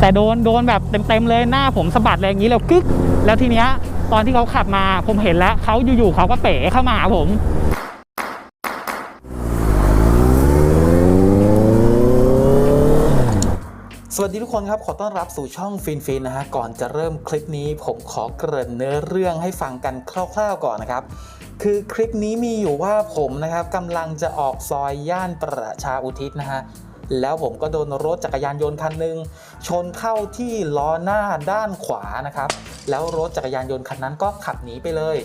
แต่โดนโดนแบบเต็มๆเลยหน้าผมสะบัดอะไรอย่างนี้แล้วกึก แล้วทีเนี้ยตอนที่เขาขับมาผมเห็นแล้วเขาอยู่ๆเขาก็เป๋เข้ามาหาผมสวัสดีทุกคนครับ ขอต้อนรับสู่ช่องฟินฟินนะฮะ ก่อนจะเริ่มคลิปนี้ผมขอเกริ่นเนื้อเรื่องให้ฟังกันคร่าวๆก่อนนะครับ คือคลิปนี้มีอยู่ว่าผมนะครับกำลังจะออกซอยย่านประชาอุทิศนะฮะ แล้วผมก็โดนรถจักรยานยนต์คันหนึ่งชนเข้าที่ล้อหน้าด้านขวานะครับ แล้วรถจักรยานยนต์คันนั้นก็ขับหนีไปเลย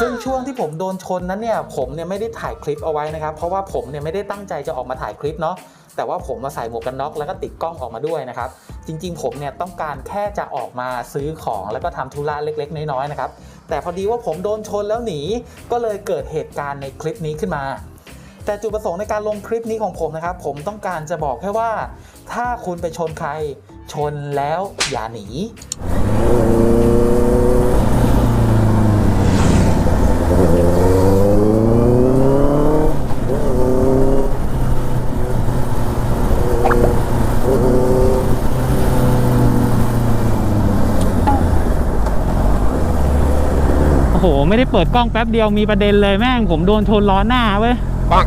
ซึ่งช่วงที่ผมโดนชนนั้นเนี่ยผมเนี่ยไม่ได้ถ่ายคลิปเอาไว้นะครับ เพราะว่าผมเนี่ยไม่ได้ตั้งใจจะออกมาถ่ายคลิปเนาะแต่ว่าผมมาใส่หมวกกันน็อกแล้วก็ติดกล้องออกมาด้วยนะครับ จริงๆ ผมเนี่ยต้องการแค่จะออกมาซื้อของแล้วก็ทำธุระเล็กๆ น้อยๆนะครับ แต่พอดีว่าผมโดนชนแล้วหนีก็เลยเกิดเหตุการณ์ในคลิปนี้ขึ้นมา แต่จุดประสงค์ในการลงคลิปนี้ของผมนะครับ ผมต้องการจะบอกแค่ว่า ถ้าคุณไปชนใคร ชนแล้วอย่าหนีโอ้โหไม่ได้เปิดกล้องแป๊บเดียวมีประเด็นเลยแม่งผมโดนชนล้อหน้าเว้ยปัง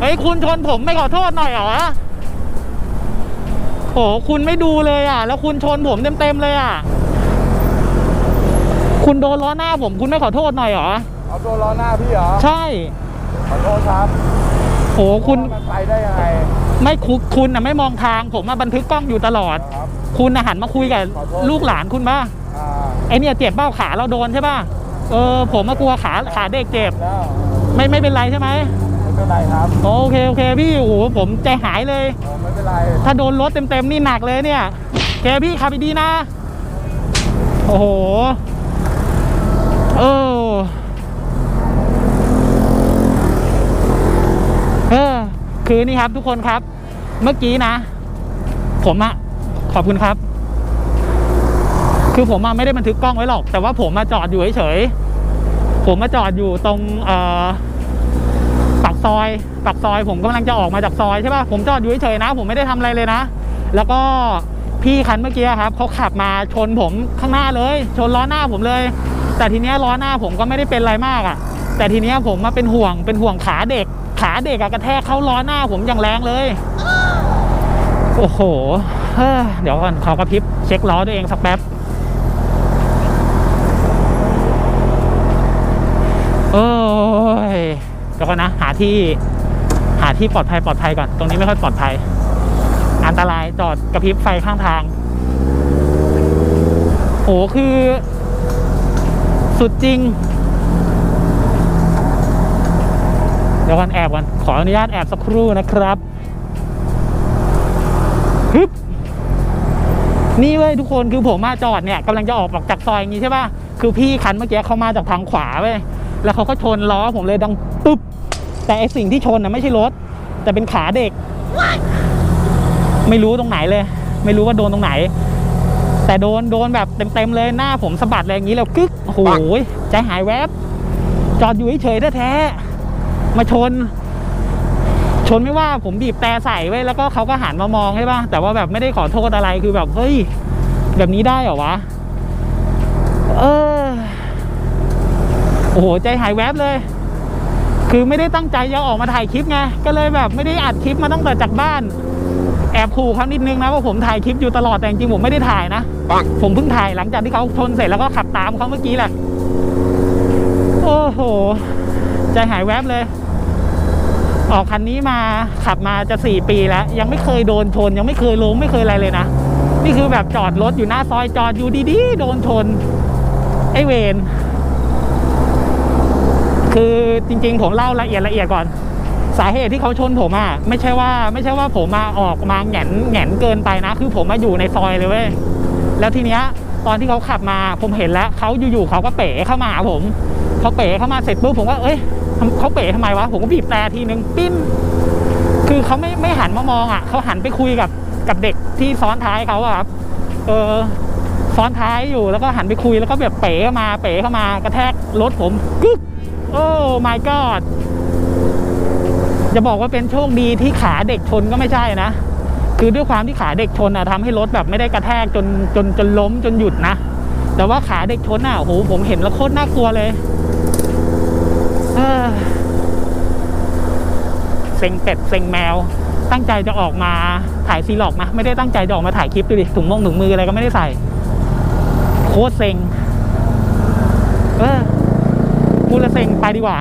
เฮ้ยคุณชนผมไม่ขอโทษหน่อยเหรอโหคุณไม่ดูเลยอะ แล้วคุณชนผมเต็มๆเลยอะ คุณโดนล้อหน้าผมคุณไม่ขอโทษหน่อยเหรอเอาตัวล้อหน้าพี่เหรอ ใช่ ขอโทษครับโหคุณมันไปได้ยังไง ไม่คุคุณอะไม่มองทาง ผมมาบันทึกกล้องอยู่ตลอดครับคุณน่ะหันมาคุยกับขอโทษลูกหลานคุณป่ะอ่าไอเนี่ยเจ็บเบ้าขาเราโดนใช่ป่ะ เออ ผมมากลัวขาขาเด็กเจ็บแล้วไม่ไม่เป็นไรใช่ไหมไม่ เป็นไรครับโอเคโอเคพี่โอ้โหผมใจหายเลยเออไม่เป็นไร ถ้าโดนรถเต็มๆนี่หนักเลยเนี่ยแกพี่ขับดีๆนะ โอ้โหเออเออคือนี่ครับทุกคนครับ เมื่อกี้นะ ผมอะขอบคุณครับ คือผมอะไม่ได้บันทึกกล้องไว้หรอก แต่ว่าผมมาจอดอยู่เฉยๆผมมาจอดอยู่ตรงเอ่อ ปากซอยปากซอย ผมกำลังจะออกมาจากซอยใช่ป่ะผมจอดอยู่เฉยๆนะ ผมไม่ได้ทำอะไรเลยนะ แล้วก็พี่คันเมื่อกี้ครับเขาขับมาชนผมข้างหน้าเลย ชนล้อหน้าผมเลย แต่ทีเนี้ยล้อหน้าผมก็ไม่ได้เป็นอะไรมากอะ่ะ แต่ทีเนี้ยผมมาเป็นห่วงเป็นห่วงขาเด็ก ขาเด็กอะกระแทกเข้าล้อหน้าผมอย่างแรงเลยโอ้โหเดี๋ยวก่อนขอกระพริบเช็คล้อตัวเองสักแป๊บโอ้ย เดี๋ยวก่อนนะ หาที่หาที่ปลอดภัยปลอดภัยก่อน ตรงนี้ไม่ค่อยปลอดภัย อันตรายจอดกระพริบไฟข้างทางโหคือ สุดจริง เดี๋ยวก่อนแอบก่อนขออนุญาตแอบสักครู่นะครับฮึบนี่เว้ยทุกคนคือผมมาจอดเนี่ยกำลังจะออกจากซอยอย่างนี้ใช่ป่ะคือพี่คันเมื่อกี้เขามาจากทางขวาเว้ย แล้วเขาก็ชนล้อผมเลยดังตึ๊บ แต่ไอสิ่งที่ชนน่ะไม่ใช่รถ แต่เป็นขาเด็ก ไม่รู้ตรงไหนเลย ไม่รู้ว่าโดนตรงไหน แต่โดนโดนแบบเต็มๆเลยหน้าผมสะบัดอะไรอย่างนี้แล้วกึกโอ้โหใจหายแวบ จอดอยู่เฉยๆแท้ๆมาชน ชนไม่ว่าผมบีบแต่ใส่ไว้แล้วก็เขาก็หันมามองใช่ป่ะแต่ว่าแบบไม่ได้ขอโทษอะไรคือแบบเฮ้ยแบบนี้ได้เหรอวะ เออ โอ้โหใจหายแวบเลย คือไม่ได้ตั้งใจจะออกมาถ่ายคลิปไงก็เลยแบบไม่ได้อัดคลิปมาตั้งแต่จากบ้าน แอบขู่เขานิดนึงนะว่าผมถ่ายคลิปอยู่ตลอดแต่จริงๆผมไม่ได้ถ่ายนะปังผมเพิ่งถ่ายหลังจากที่เขาชนเสร็จแล้วก็ขับตามเขาเมื่อกี้แหละโอ้โห ใจหายแวบเลย ออกคันนี้มาขับมาจะสี่ปีแล้ว ยังไม่เคยโดนชน ยังไม่เคยล้มไม่เคยอะไรเลยนะนี่คือแบบจอดรถอยู่หน้าซอยจอดอยู่ดีๆโดนชน ไอเวน คือจริงๆ ผมเล่าละเอียดละเอียดก่อน สาเหตุที่เขาชนผมอะไม่ใช่ว่าไม่ใช่ว่าผมมาออกมาแหงนแหงนเกินไปนะ คือผมมาอยู่ในซอยเลยเว้ยแล้วทีเนี้ยตอนที่เขาขับมาผมเห็นแล้วเขาอยู่ๆเขาก็เป๋เข้ามาหาผมเขาเป๋เข้ามาเสร็จปุ๊บผมก็เอ้ยเขาเป๋ทำไมวะผมก็บีบแต่ทีนึงปิ้น คือเขาไม่ไม่หันมามองอะเขาหันไปคุยกับกับเด็กที่ซ้อนท้ายเขาอะครับเออซ้อนท้ายอยู่แล้วก็หันไปคุยแล้วก็แบบเป๋เข้ามาเป๋เข้ามากระแทกรถผมกึ๊ก โอ้ my god จะบอกว่าเป็นโชคดีที่ขาเด็กชนก็ไม่ใช่นะ คือด้วยความที่ขาเด็กชนอะทำให้รถแบบไม่ได้กระแทกจนจนจนล้มจนหยุดนะ แต่ว่าขาเด็กชนอะโอ้โหผมเห็นแล้วโคตรน่ากลัวเลยเซ็งเป็ดเซ็งแมว ตั้งใจจะออกมาถ่ายซีล็อกนะไม่ได้ตั้งใจจะออกมาถ่ายคลิปดูดิถุงมงถุงมืออะไรก็ไม่ได้ใส่ โคตรเซ็งเออ ละเซ็งไปดีกว่า